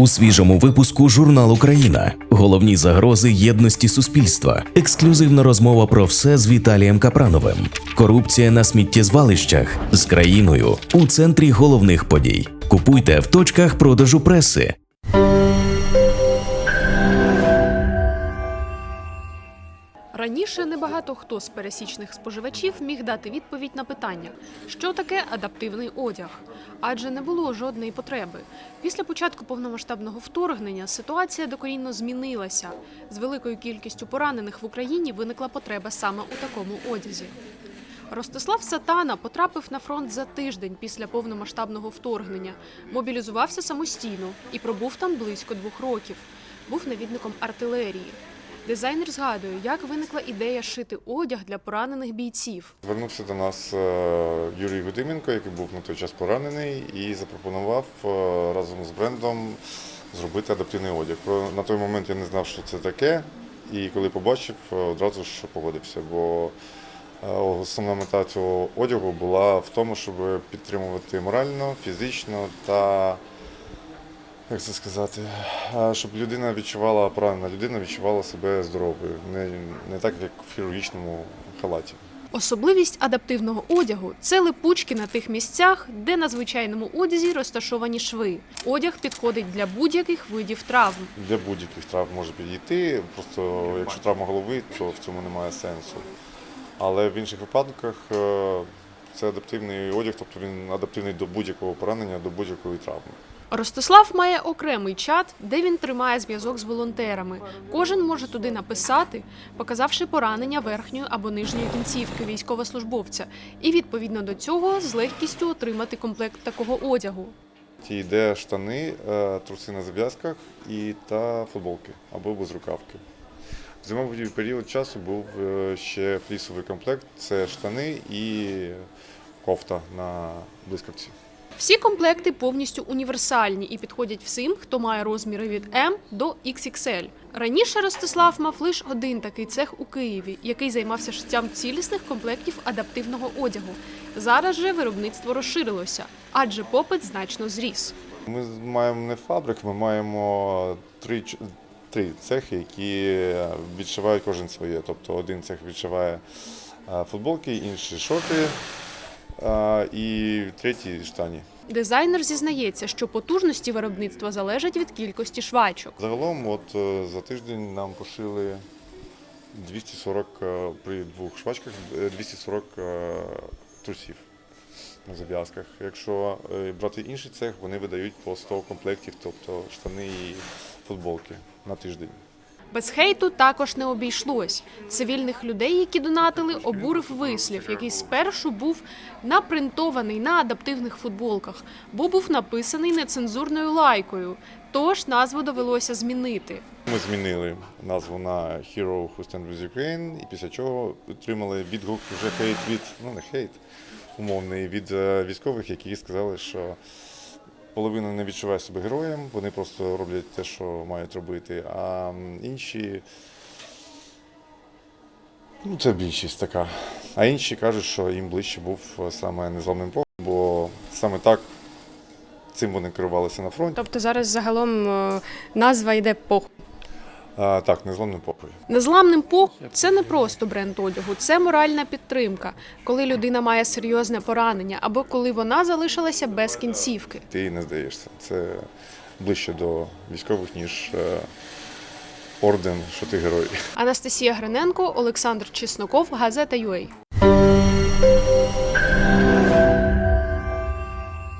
У свіжому випуску журнал Україна. Головні загрози єдності суспільства. Ексклюзивна розмова про все з Віталієм Капрановим. Корупція на сміттєзвалищах з країною у центрі головних подій. Купуйте в точках продажу преси. Раніше небагато хто з пересічних споживачів міг дати відповідь на питання, що таке адаптивний одяг, адже не було жодної потреби. Після початку повномасштабного вторгнення ситуація докорінно змінилася. З великою кількістю поранених в Україні виникла потреба саме у такому одязі. Ростислав Сатана потрапив на фронт за тиждень після повномасштабного вторгнення, мобілізувався самостійно і пробув там близько двох років. Був навідником артилерії. Дизайнер згадує, як виникла ідея шити одяг для поранених бійців. Звернувся до нас е, Юрій Гудименко, який був на той час поранений, і запропонував е, разом з брендом зробити адаптивний одяг. На той момент я не знав, що це таке, і коли побачив, е, одразу ж погодився. Бо основна мета цього одягу була в тому, щоб підтримувати морально, фізично та як це сказати, щоб людина відчувала поранена людина відчувала себе здоровою, не, не так як в хірургічному халаті. Особливість адаптивного одягу це липучки на тих місцях, де на звичайному одязі розташовані шви. Одяг підходить для будь-яких видів травм. Для будь-яких травм може підійти. Просто якщо травма голови, то в цьому немає сенсу. Але в інших випадках е, це адаптивний одяг, тобто він адаптивний до будь-якого поранення, до будь-якої травми. Ростислав має окремий чат, де він тримає зв'язок з волонтерами. Кожен може туди написати, показавши поранення верхньої або нижньої кінцівки військовослужбовця, і відповідно до цього з легкістю отримати комплект такого одягу. Ті йде штани, е, труси на зав'язках і та футболки або безрукавки. В зимовий період часу був е, ще флісовий комплект це штани і кофта на блискавці. Всі комплекти повністю універсальні і підходять всім, хто має розміри від М до XXL. Раніше Ростислав мав лише один такий цех у Києві, який займався шиттям цілісних комплектів адаптивного одягу. Зараз же виробництво розширилося, адже попит значно зріс. Ми маємо не фабрик, ми маємо три, цехи, які відшивають кожен своє. Тобто один цех відшиває е, футболки, інший шорти е, і третій штані. Дизайнер зізнається, що потужності виробництва залежать від кількості швачок. Загалом, от е, за тиждень нам пошили 240 е, при двох швачках, е, 240 е, трусів на зав'язках. Якщо е, брати інший цех, вони видають по 100 комплектів, тобто штани і футболки на тиждень. Без хейту також не обійшлось. Цивільних людей, які донатили, обурив вислів, який спершу був напринтований на адаптивних футболках, бо був написаний нецензурною лайкою. Тож назву довелося змінити. Ми змінили назву на Hero Who Stand With Ukraine, і після чого отримали відгук вже хейт від, ну не хейт, умовний, від е, військових, які сказали, що половина не відчуває себе героєм, вони просто роблять те, що мають робити, а інші. Ну, це більшість така. А інші кажуть, що їм ближче був е, саме незламним полем, бо саме так цим вони керувалися на фронті. Тобто зараз загалом е, назва йде по А, так, незламним попою. Незламним пох це не просто бренд одягу, це моральна підтримка, коли людина має серйозне поранення або коли вона залишилася без кінцівки. ти не здаєшся. Це ближче до військових, ніж е, орден, що ти герой. Анастасія Гриненко, Олександр Чесноков, газета UA.